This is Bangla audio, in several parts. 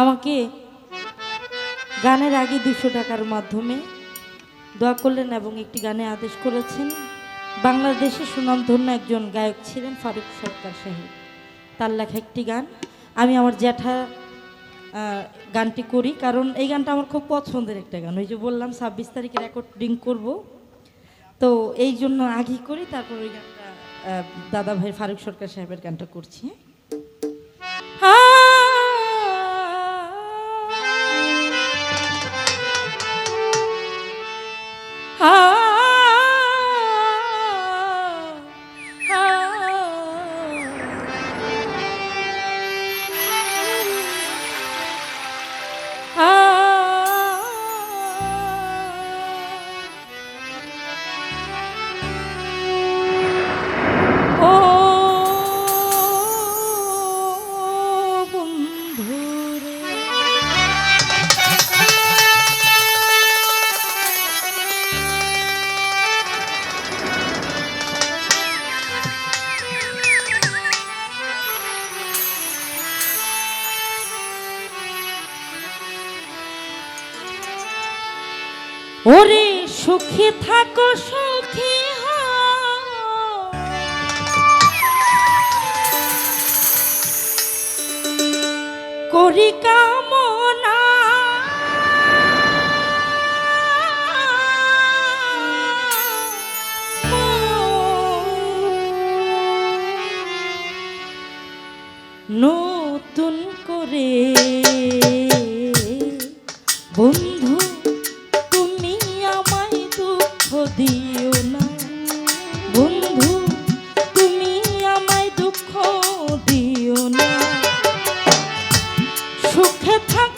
আমাকে গানের আগে দুশো টাকার মাধ্যমে দোয়া করলেন এবং একটি গানে আদেশ করেছেন, বাংলাদেশে সুনামধন্য একজন গায়ক ছিলেন ফারুক সরকার সাহেব। তার লেখা একটি গান, আমি আমার জ্যাঠা গানটি করি কারণ এই গানটা আমার খুব পছন্দের একটা গান। ওই যে বললাম, ছাব্বিশ তারিখে রেকর্ডিং করব। তো এই জন্য আগেই করি, তারপর ওই গানটা দাদা ভাই ফারুক সরকার সাহেবের গানটা করছি। ও সুখী থাকো সুখী করি কামনা। নতুন করে 혜택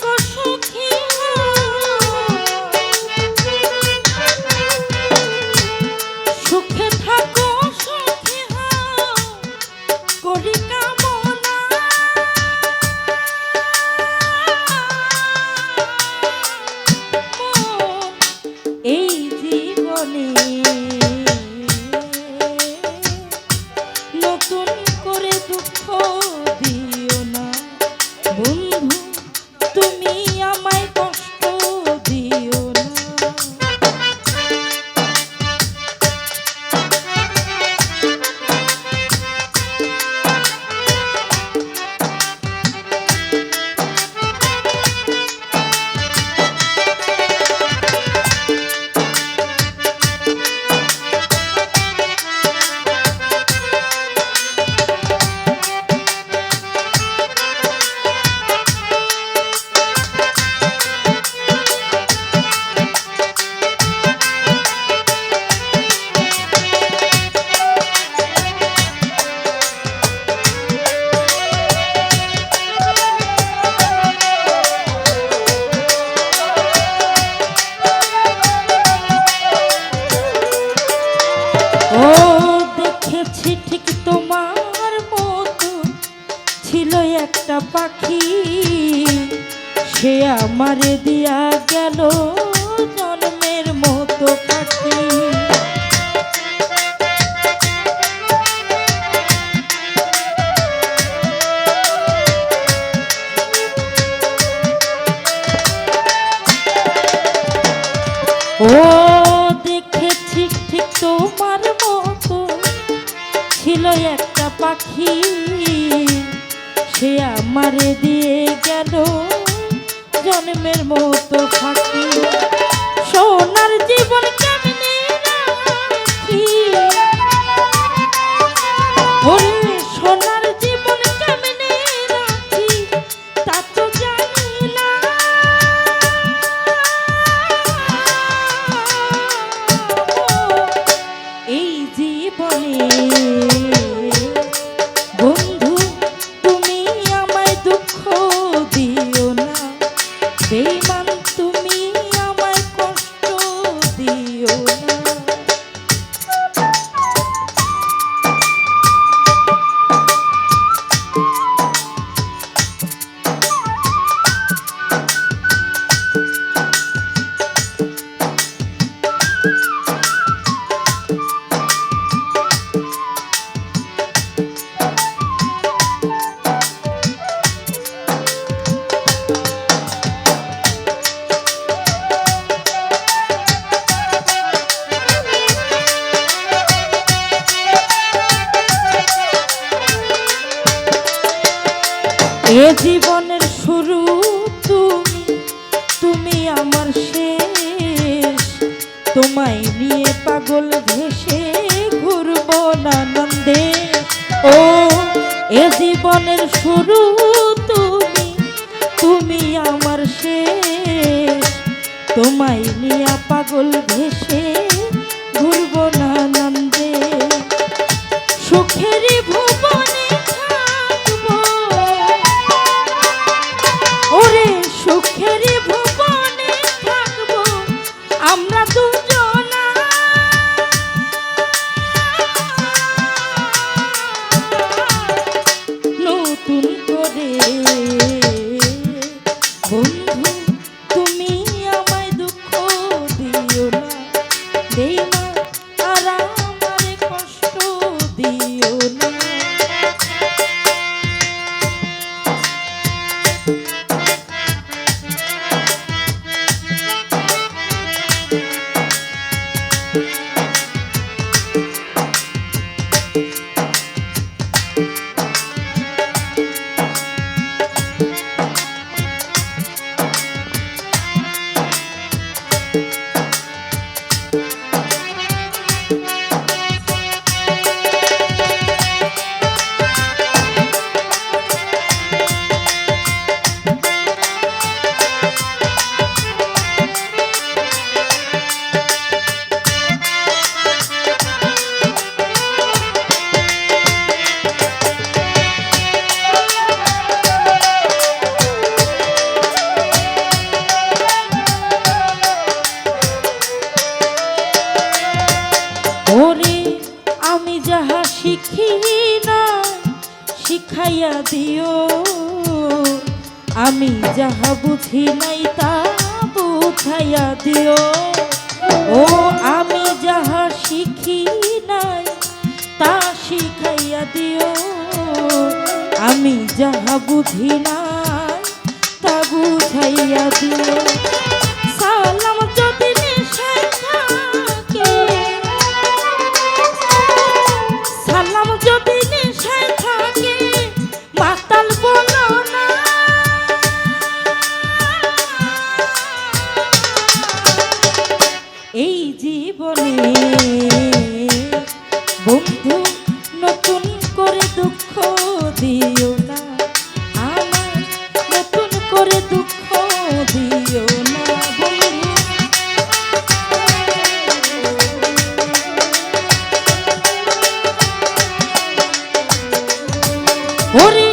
সে আমার দিয়ে গেল। জন্মের মতো ফাঁকি। সোনার জীবন কেমনে রাখি আমায় দুঃখ শিখাইয়া দিও। আমি যাহা বুঝি নাই তা বুঝাইয়া দিও। ও, আমি যাহা শিখি নাই তা শিখাইয়া দিও। আমি যাহা বুঝি নাই তা বুঝাইয়া দিও। ওরে